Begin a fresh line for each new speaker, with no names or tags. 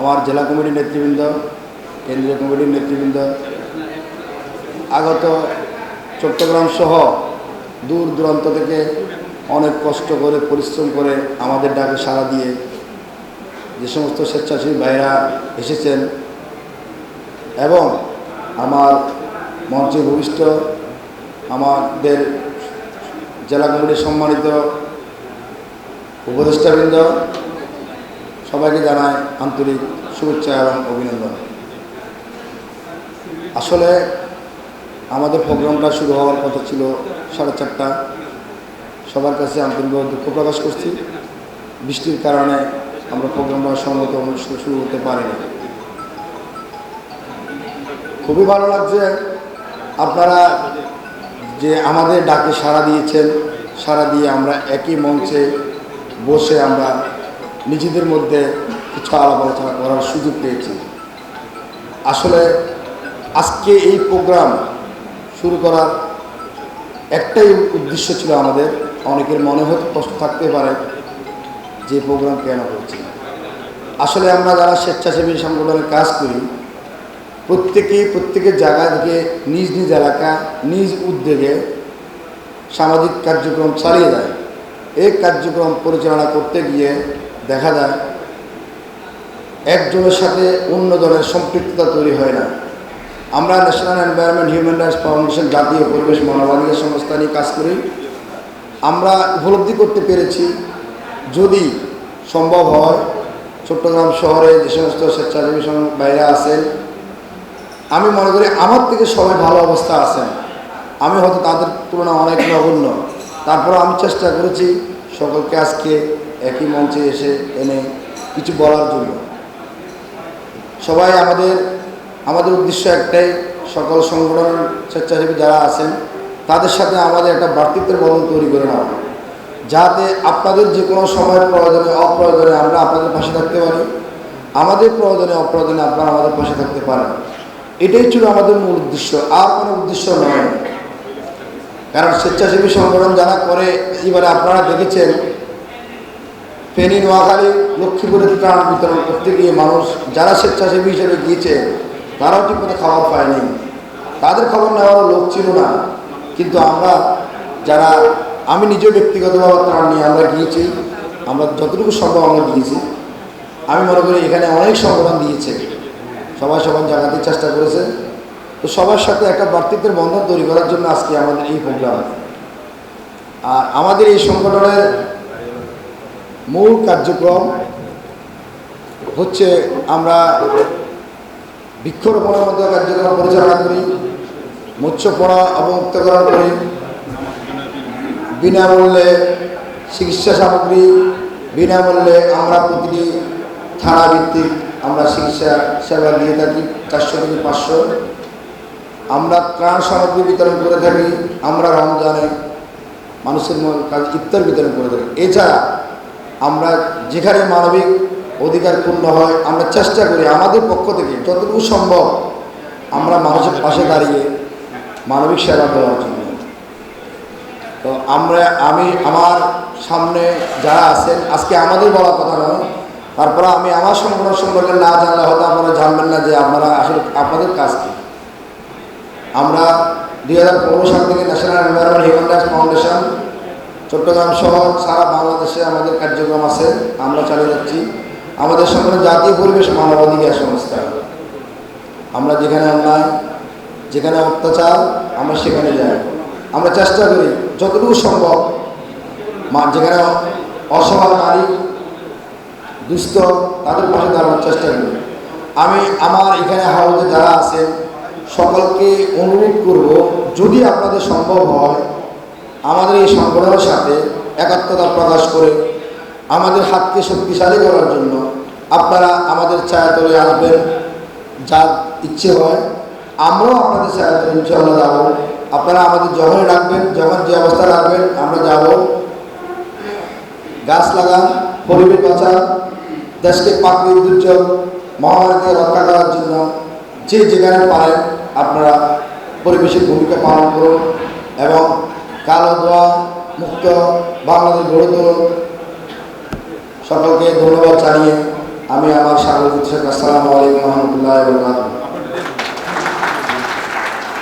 আমার জেলা কমিটির নেতৃবৃন্দ, কেন্দ্রীয় কমিটির নেতৃবৃন্দ, আগত চট্টগ্রাম সহ দূর দূরান্ত থেকে অনেক কষ্ট করে, পরিশ্রম করে আমাদের ডাকে সাড়া দিয়ে যে সমস্ত স্বেচ্ছাসেবী ভাইরা এসেছেন এবং আমার মঞ্চে ভূমিষ্ঠ আমাদের জেলা কমিটির সম্মানিত উপদেষ্টাবৃন্দ সবাইকে জানায় আন্তরিক শুভেচ্ছা এবং অভিনন্দন। আসলে আমাদের প্রোগ্রামটা শুরু হওয়ার কথা ছিল সাড়ে চারটা। সবার কাছে আন্তরিকভাবে দুঃখ প্রকাশ করছি। বৃষ্টির কারণে আমরা প্রোগ্রামটা সম্মত অনুষ্ঠান শুরু করতে পারিনি। খুবই ভালো লাগছে আপনারা যে আমাদের ডাকে সাড়া দিয়েছেন, সাড়া দিয়ে আমরা একই মঞ্চে বসে আমরা নিজেদের মধ্যে কিছু আলাপ আলোচনা করার সুযোগ পেয়েছি। আসলে আজকে এই প্রোগ্রাম শুরু করার একটাই উদ্দেশ্য ছিল আমাদের, অনেকের মনে হয়তো কষ্ট থাকতে পারে যে প্রোগ্রাম কেন করছি আসলে আমরা যারা স্বেচ্ছাসেবী সংগঠনের কাজ করি প্রত্যেকেই প্রত্যেকের জায়গা থেকে নিজ নিজ এলাকা, নিজ উদ্যোগে সামাজিক কার্যক্রম চালিয়ে যায়। এই কার্যক্রম পরিচালনা করতে গিয়ে দেখা যায় একজনের সাথে অন্য দলের সম্পৃক্ততা তৈরি হয় না। আমরা national environment human rights foundation জাতীয় পরিবেশ মানবাধিকার সংস্থা নিয়ে কাজ করি। আমরা উপলব্ধি করতে পেরেছি, যদি সম্ভব হয়, চট্টগ্রাম শহরে যে সমস্ত স্বেচ্ছাসেবী বাইরে আছেন, আমি মনে করি আমার থেকে সবাই ভালো অবস্থা আছেন। আমি হয়তো তাদের তুলনায় অনেক নগণ্য তারপর আমি চেষ্টা করেছি সকলকে আজকে একই মঞ্চে এসে এনে কিছু বলার জন্য। সবাই আমাদের আমাদের উদ্দেশ্য একটাই, সকল সংগঠন স্বেচ্ছাসেবী যারা আছেন, তাদের সাথে আমাদের একটা ভ্রাতৃত্বের বদল তৈরি করে নেওয়া যাতে আপনাদের যে কোনো সময় প্রয়োজনে অপ্রয়োজনে আমরা আপনাদের পাশে থাকতে পারি, আমাদের প্রয়োজনে অপ্রয়োজনে আপনারা আমাদের পাশে থাকতে পারেন। এটাই ছিল আমাদের মূল উদ্দেশ্য, আর কোনো উদ্দেশ্য নয়। কারণ স্বেচ্ছাসেবী সংগঠন যারা করে, এবারে আপনারা দেখেছেন, ফেনী, নোয়াখালী, লক্ষ্মীপুরে ত্রাণ বিতরণ করতে গিয়ে মানুষ যারা স্বেচ্ছাসেবী হিসেবে গিয়েছে, তারাও ঠিক ঠিকমতো খাবার পায়নি। তাদের খবর নেওয়ার লোক ছিল না। কিন্তু আমরা যারা, আমি নিজেও ব্যক্তিগতভাবে ত্রাণ নিয়ে আমরা গিয়েছি, আমরা যতটুকু সম্ভব আমরা দিয়েছি। আমি মনে করি এখানে অনেক সংগঠন দিয়েছে। সবাই সবার জায়গাতে চেষ্টা করেছে। তো সবার সাথে একটা ভ্রাতৃত্বের বন্ধন তৈরি করার জন্য আজকে আমাদের এই প্রোগ্রাম আর আমাদের এই সংগঠনের মূল কার্যক্রম হচ্ছে আমরা বৃক্ষরোপণের মধ্যে কার্যক্রম পরিচালনা করি মৎস্যপণা অবমুক্তকরণ করি, বিনামূল্যে চিকিৎসা সামগ্রী, বিনামূল্যে আমরা প্রতিটি থানা ভিত্তিক আমরা চিকিৎসা সেবা দিয়ে থাকি, চারশো থেকে পাঁচশো। আমরা ত্রাণ সামগ্রী বিতরণ করে থাকি, আমরা রমজানে মানুষের কাজ ইফতার বিতরণ করে থাকি। এছাড়া আমরা যেখানে মানবিক অধিকার পূর্ণ হয়, আমরা চেষ্টা করি আমাদের পক্ষ থেকে যতটুকু সম্ভব আমরা মানুষের পাশে দাঁড়িয়ে মানবিক সেবা দেওয়ার জন্য তো আমরা, আমি, আমার সামনে যারা আছেন, আজকে আমাদের বলা কথা নয়, তারপরে আমি আমার সংগঠন সম্পর্কে না জানলে হয়তো আপনারা জানবেন না যে আপনারা আসলে আপনাদের কাজ কী। আমরা দুই হাজার পনেরো সাল থেকে national environment human rights foundation Chittagong সহ সারা বাংলাদেশে আমাদের কার্যক্রম আছে, আমরা চালিয়ে যাচ্ছি। আমাদের সংগঠন জাতীয় পরিবেশ মানবাধিকার সংস্থা। আমরা যেখানে অন্যায়, যেখানে অত্যাচার, আমরা সেখানে যাই। আমরা চেষ্টা করি, যতটুকু সম্ভব, মা- যেখানে অসহায় নারী, দুস্থ, তাদের পাশে দাঁড়ানোর চেষ্টা করি। আমি, আমার এখানে হাউসে যারা আছেন সকলকে অনুরোধ করব, যদি আপনাদের সম্ভব হয়, আমাদের এই সংগঠনের সাথে একাত্মতা প্রকাশ করে আমাদের হাতকে শক্তিশালী করার জন্য আপনারা আমাদের ছায়াতলে আসবেন যা ইচ্ছে হয় আমরাও আপনাদের ছায়াতলে ইনশাল্লাহ যাব। আপনারা আমাদের যখনই রাখবেন যখন যে অবস্থা রাখবেন আমরা যাব। গাছ লাগান, পরিবেশ বাঁচান, দেশকে প্রাকৃতিক দুর্যোগ মহামারী রক্ষা করার জন্য যে যেখানে পারেন আপনারা পরিবেশের ভূমিকা পালন করুন এবং কালো দোয়া মুক্ত বাংলাদেশ গড়ে তুলুন। সকলকে ধন্যবাদ জানিয়ে আমি আমার স্বাগত আসসালামু আলাইকুম রহমতুল্লাহ